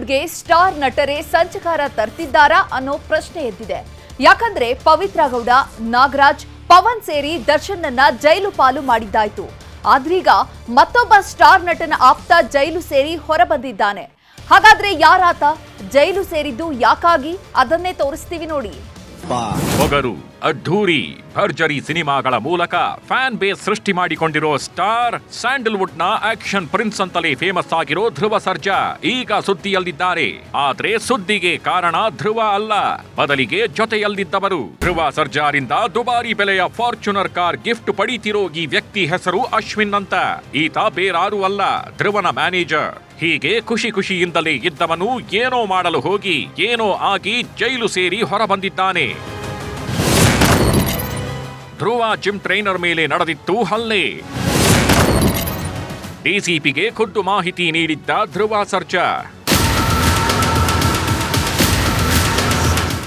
ಸ್ಯಾಂಡಲ್ವುಡ್ಗೆ star ನಟರೇ ಸಂಚಕಾರ ತರ್ತಿದ್ದಾರಾ ಅನ್ನೋ ಪ್ರಶ್ನೆ ಎದ್ದಿದೆ. ಯಾಕಂದ್ರೆ ಪವಿತ್ರ ಗೌಡ, ನಾಗರಾಜ್, ಪವನ್ ಸೇರಿ ದರ್ಶನ್ನನ್ನ ಜೈಲು ಪಾಲು ಮಾಡಿದ್ದಾಯ್ತು. ಆದ್ರೀಗ ಮತ್ತೊಬ್ಬ ಸ್ಟಾರ್ ನಟನ ಆಪ್ತ ಜೈಲು ಸೇರಿ ಹೊರಬಂದಿದ್ದಾನೆ. ಹಾಗಾದ್ರೆ ಯಾರಾತ? ಜೈಲು ಸೇರಿದ್ದು ಯಾಕಾಗಿ? ಅದನ್ನೇ ತೋರಿಸ್ತೀವಿ ನೋಡಿ. ಒಗರು ಅದ್ಧೂರಿ, ಭರ್ಜರಿ ಸಿನಿಮಾಗಳ ಮೂಲಕ ಫ್ಯಾನ್ ಬೇಸ್ ಸೃಷ್ಟಿ ಮಾಡಿಕೊಂಡಿರೋ ಸ್ಟಾರ್ ಸ್ಯಾಂಡಲ್ವುಡ್ನ ಆಕ್ಷನ್ ಪ್ರಿನ್ಸ್ ಅಂತಲೇ ಫೇಮಸ್ ಆಗಿರೋ ಧ್ರುವ ಸರ್ಜಾ ಈಗ ಸುದ್ದಿಯಲ್ಲಿದ್ದಾರೆ. ಆದ್ರೆ ಸುದ್ದಿಗೆ ಕಾರಣ ಧ್ರುವ ಅಲ್ಲ. ಬದಲಿಗೆ ಜೊತೆಯಲ್ಲಿದ್ದವರು. ಧ್ರುವ ಸರ್ಜಾರಿಂದ ದುಬಾರಿ ಬೆಲೆಯ ಫಾರ್ಚುನರ್ ಕಾರ್ ಗಿಫ್ಟ್ ಪಡೀತಿರೋ ಈ ವ್ಯಕ್ತಿ ಹೆಸರು ಅಶ್ವಿನ್ ಅಂತ. ಈತ ಬೇರಾರೂ ಅಲ್ಲ, ಧ್ರುವನ ಮ್ಯಾನೇಜರ್ ಹೀಗೆ ಖುಷಿ ಖುಷಿಯಿಂದಲೇ ಇದ್ದವನು ಏನೋ ಮಾಡಲು ಹೋಗಿ, ಏನೋ ಆಗಿ ಜೈಲು ಸೇರಿ ಹೊರಬಂದಿದ್ದಾನೆ. ಧ್ರುವ ಜಿಮ್ ಟ್ರೈನರ್ ಮೇಲೆ ನಡೆದಿತ್ತು ಹಲ್ಲೆ. ಡಿಸಿಪಿಗೆ ಖುದ್ದು ಮಾಹಿತಿ ನೀಡಿದ್ದ ಧ್ರುವ ಸರ್ಜಾ.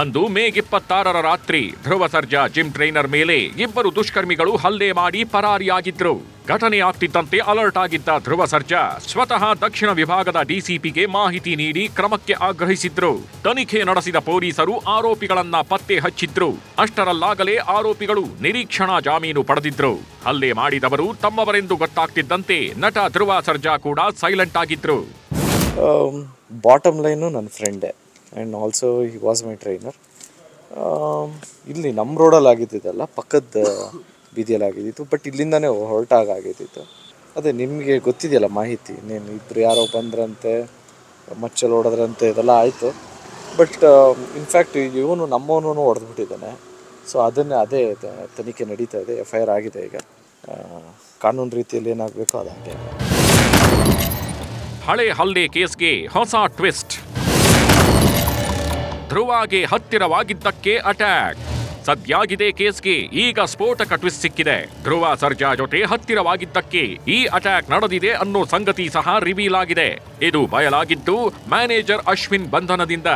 ಅಂದು ಮೇ ಇಪ್ಪತ್ತಾರರ ರಾತ್ರಿ, ಧ್ರುವ ಸರ್ಜಾ ಜಿಮ್ ಟ್ರೈನರ್ ಮೇಲೆ ಇಬ್ಬರು ದುಷ್ಕರ್ಮಿಗಳು ಹಲ್ಲೆ ಮಾಡಿ ಪರಾರಿಯಾಗಿದ್ದರು ಘಟನೆ ಆಗ್ತಿದ್ದಂತೆ ಅಲರ್ಟ್ ಆಗಿದ್ದ ಧ್ರುವ ಸರ್ಜಾ ಸ್ವತಃ ದಕ್ಷಿಣ ವಿಭಾಗದ ಡಿಸಿಪಿಗೆ ಮಾಹಿತಿ ನೀಡಿ ಕ್ರಮಕ್ಕೆ ಆಗ್ರಹಿಸಿದ್ರು. ತನಿಖೆ ನಡೆಸಿದ ಪೊಲೀಸರು ಆರೋಪಿಗಳನ್ನ ಪತ್ತೆ ಹಚ್ಚಿದ್ರು. ಅಷ್ಟರಲ್ಲಾಗಲೇ ಆರೋಪಿಗಳು ನಿರೀಕ್ಷಣಾ ಜಾಮೀನು ಪಡೆದಿದ್ರು. ಹಲ್ಲೆ ಮಾಡಿದವರು ತಮ್ಮವರೆಂದು ಗೊತ್ತಾಗ್ತಿದ್ದಂತೆ ನಟ ಧ್ರುವ ಸರ್ಜಾ ಕೂಡ ಸೈಲೆಂಟ್ ಆಗಿದ್ರು. ಬಾಟಮ್ ಲೈನು ನನ್ನ ಫ್ರೆಂಡೇ and also he was my trainer ಇಲ್ಲಿ ನಮ್ಮ ರೋಡಲ್ಲಿ ಆಗಿದ್ದಿದ್ದಲ್ಲ ಪಕ್ಕದ ಬೀದಿಯಲ್ಲಿ ಆಗಿದ್ದಿತ್ತು. ಬಟ್ ಇಲ್ಲಿಂದನೇ ಹೊರಟಾಗ ಆಗಿದ್ದಿತ್ತು. ಅದೇ ನಿಮಗೆ ಗೊತ್ತಿದೆಯಲ್ಲ ಮಾಹಿತಿ, ನೀನು ಇಬ್ಬರು ಯಾರೋ ಬಂದ್ರಂತೆ ಮಚ್ಚಲ್ಲಿ ಹೊಡೆದ್ರಂತೆ, ಇದೆಲ್ಲ ಆಯಿತು. ಬಟ್ ಇನ್ಫ್ಯಾಕ್ಟ್ ಇವನು ನಮ್ಮವನು ಹೊಡೆದ್ಬಿಟ್ಟಿದ್ದಾನೆ. ಸೊ ಅದನ್ನೇ ಅದೇ ತನಿಖೆ ನಡೀತಾ ಇದೆ ಎಫ್ ಐ ಆರ್ ಆಗಿದೆ ಈಗ. ಕಾನೂನು ರೀತಿಯಲ್ಲಿ ಏನಾಗಬೇಕು ಅದಾಗೆ. ಹಳೆ ಹಲ್ಲೆ ಕೇಸ್ಗೆ ಹೊಸ ಟ್ವಿಸ್ಟ್ ಧ್ರುವಾಗೆ ಹತ್ತಿರವಾಗಿದ್ದಕ್ಕೆ ಅಟ್ಯಾಕ್ ಸದ್ಯಾಗಿದೆ ಕೇಸ್ಗೆ ಈಗ ಸ್ಫೋಟಕ ಟ್ವಿಸ್ಟ್ ಸಿಕ್ಕಿದೆ. ಧ್ರುವ ಸರ್ಜಾ ಜೊತೆ ಹತ್ತಿರವಾಗಿದ್ದಕ್ಕೆ ಈ ಅಟ್ಯಾಕ್ ನಡೆದಿದೆ ಅನ್ನೋ ಸಂಗತಿ ಸಹ ರಿವೀಲ್ ಆಗಿದೆ. ಇದು ಬಯಲಾಗಿದ್ದು ಮ್ಯಾನೇಜರ್ ಅಶ್ವಿನ್ ಬಂಧನದಿಂದ.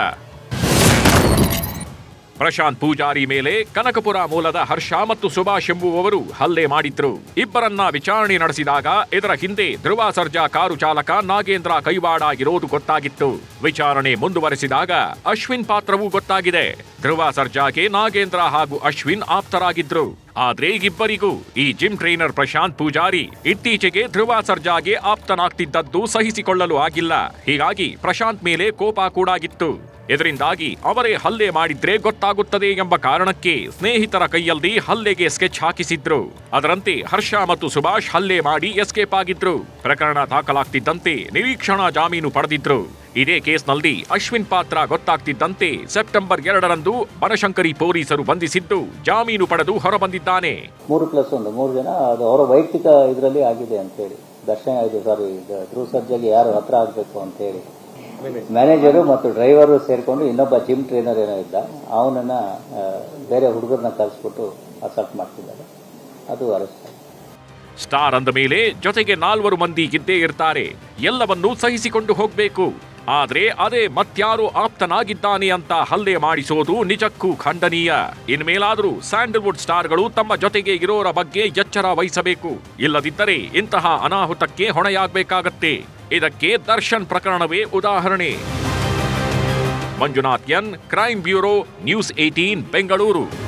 ಪ್ರಶಾಂತ್ ಪೂಜಾರಿ ಮೇಲೆ ಕನಕಪುರ ಮೂಲದ ಹರ್ಷ ಮತ್ತು ಸುಭಾಷ್ ಎಂಬುವವರು ಹಲ್ಲೆ ಮಾಡಿದ್ರು. ಇಬ್ಬರನ್ನ ವಿಚಾರಣೆ ನಡೆಸಿದಾಗ ಇದರ ಹಿಂದೆ ಧ್ರುವ ಸರ್ಜಾ ಕಾರು ಚಾಲಕ ನಾಗೇಂದ್ರ ಕೈವಾಡ ಇರೋದು ಗೊತ್ತಾಗಿತ್ತು. ವಿಚಾರಣೆ ಮುಂದುವರೆಸಿದಾಗ ಅಶ್ವಿನ್ ಪಾತ್ರವೂ ಗೊತ್ತಾಗಿದೆ. ಧ್ರುವ ಸರ್ಜಾಗೆ ನಾಗೇಂದ್ರ ಹಾಗೂ ಅಶ್ವಿನ್ ಆಪ್ತರಾಗಿದ್ರು. ಆದ್ರೆ ಇಬ್ಬರಿಗೂ ಈ ಜಿಮ್ ಟ್ರೈನರ್ ಪ್ರಶಾಂತ್ ಪೂಜಾರಿ ಇತ್ತೀಚೆಗೆ ಧ್ರುವ ಸರ್ಜಾಗೆ ಆಪ್ತನಾಗ್ತಿದ್ದದ್ದು ಸಹಿಸಿಕೊಳ್ಳಲು ಆಗಿಲ್ಲ. ಹೀಗಾಗಿ ಪ್ರಶಾಂತ್ ಮೇಲೆ ಕೋಪ ಕೂಡಾಗಿತ್ತು. ಇದರಿಂದಾಗಿ ಅವರೇ ಹಲ್ಲೆ ಮಾಡಿದ್ರೆ ಗೊತ್ತಾಗುತ್ತದೆ ಎಂಬ ಕಾರಣಕ್ಕೆ ಸ್ನೇಹಿತರ ಕೈಯಲ್ಲಿ ಹಲ್ಲೆಗೆ ಸ್ಕೆಚ್ ಹಾಕಿಸಿದ್ರು. ಅದರಂತೆ ಹರ್ಷ ಮತ್ತು ಸುಭಾಷ್ ಹಲ್ಲೆ ಮಾಡಿ ಎಸ್ಕೇಪ್ ಆಗಿದ್ರು. ಪ್ರಕರಣ ದಾಖಲಾಗ್ತಿದ್ದಂತೆ ನಿರೀಕ್ಷಣಾ ಜಾಮೀನು ಪಡೆದಿದ್ರು. ಇದೇ ಕೇಸ್ನಲ್ಲಿ ಅಶ್ವಿನ್ ಪಾತ್ರ ಗೊತ್ತಾಗ್ತಿದ್ದಂತೆ ಸೆಪ್ಟೆಂಬರ್ ಎರಡರಂದು ಬನಶಂಕರಿ ಪೊಲೀಸರು ಬಂಧಿಸಿದ್ದು ಜಾಮೀನು ಪಡೆದು ಹೊರಬಂದಿದ್ದಾನೆ. ಮೂರು ಪ್ಲಸ್ ಒಂದು ಮೂರು ಜನ ಅದು ಅವರ ವೈಯಕ್ತಿಕ ಇದರಲ್ಲಿ ಆಗಿದೆ ಅಂತ ಹೇಳಿ ದರ್ಶನ ಇದು ಸಾರಿ ಧ್ರುವ ಸರ್ಜಾಗಿ ಯಾರು ಹತ್ರ ಆಗಬೇಕು ಅಂತ ಹೇಳಿ ಮ್ಯಾನೇಜರು ಮತ್ತು ಡ್ರೈವರು ಸೇರಿಕೊಂಡು ಇನ್ನೊಬ್ಬ ಜಿಮ್ ಟ್ರೈನರ್ ಏನೋ ಇದ್ದ ಅವನನ್ನ ಬೇರೆ ಹುಡುಗರನ್ನ ಕರೆಸ್ಬಿಟ್ಟು ಅಸಲ್ಟ್ ಮಾಡ್ತಿದ್ದಾರೆ. ಅದು ಅರೆಸ್ಟ್ ಸ್ಟಾರ್ ಅಂದ ಮೇಲೆ ಜೊತೆಗೆ ನಾಲ್ವರು ಮಂದಿ ಇದ್ದೇ ಇರ್ತಾರೆ. ಎಲ್ಲವನ್ನೂ ಸಹಿಸಿಕೊಂಡು ಹೋಗ್ಬೇಕು. ಆದ್ರೆ ಅದೇ ಮತ್ಯಾರು ಆಪ್ತನಾಗಿದ್ದಾನೆ ಅಂತ ಹಲ್ಲೆ ಮಾಡಿಸೋದು ನಿಜಕ್ಕೂ ಖಂಡನೀಯ. ಇನ್ಮೇಲಾದರೂ ಸ್ಯಾಂಡಲ್ವುಡ್ ಸ್ಟಾರ್ಗಳು ತಮ್ಮ ಜೊತೆಗೆ ಇರೋರ ಬಗ್ಗೆ ಎಚ್ಚರ ವಹಿಸಬೇಕು. ಇಲ್ಲದಿದ್ದರೆ ಇಂತಹ ಅನಾಹುತಕ್ಕೆ ಹೊಣೆಯಾಗಬೇಕಾಗತ್ತೆ. ಇದಕ್ಕೆ ದರ್ಶನ್ ಪ್ರಕರಣವೇ ಉದಾಹರಣೆ. Manjunath N, crime bureau, news eighteen Bengaluru.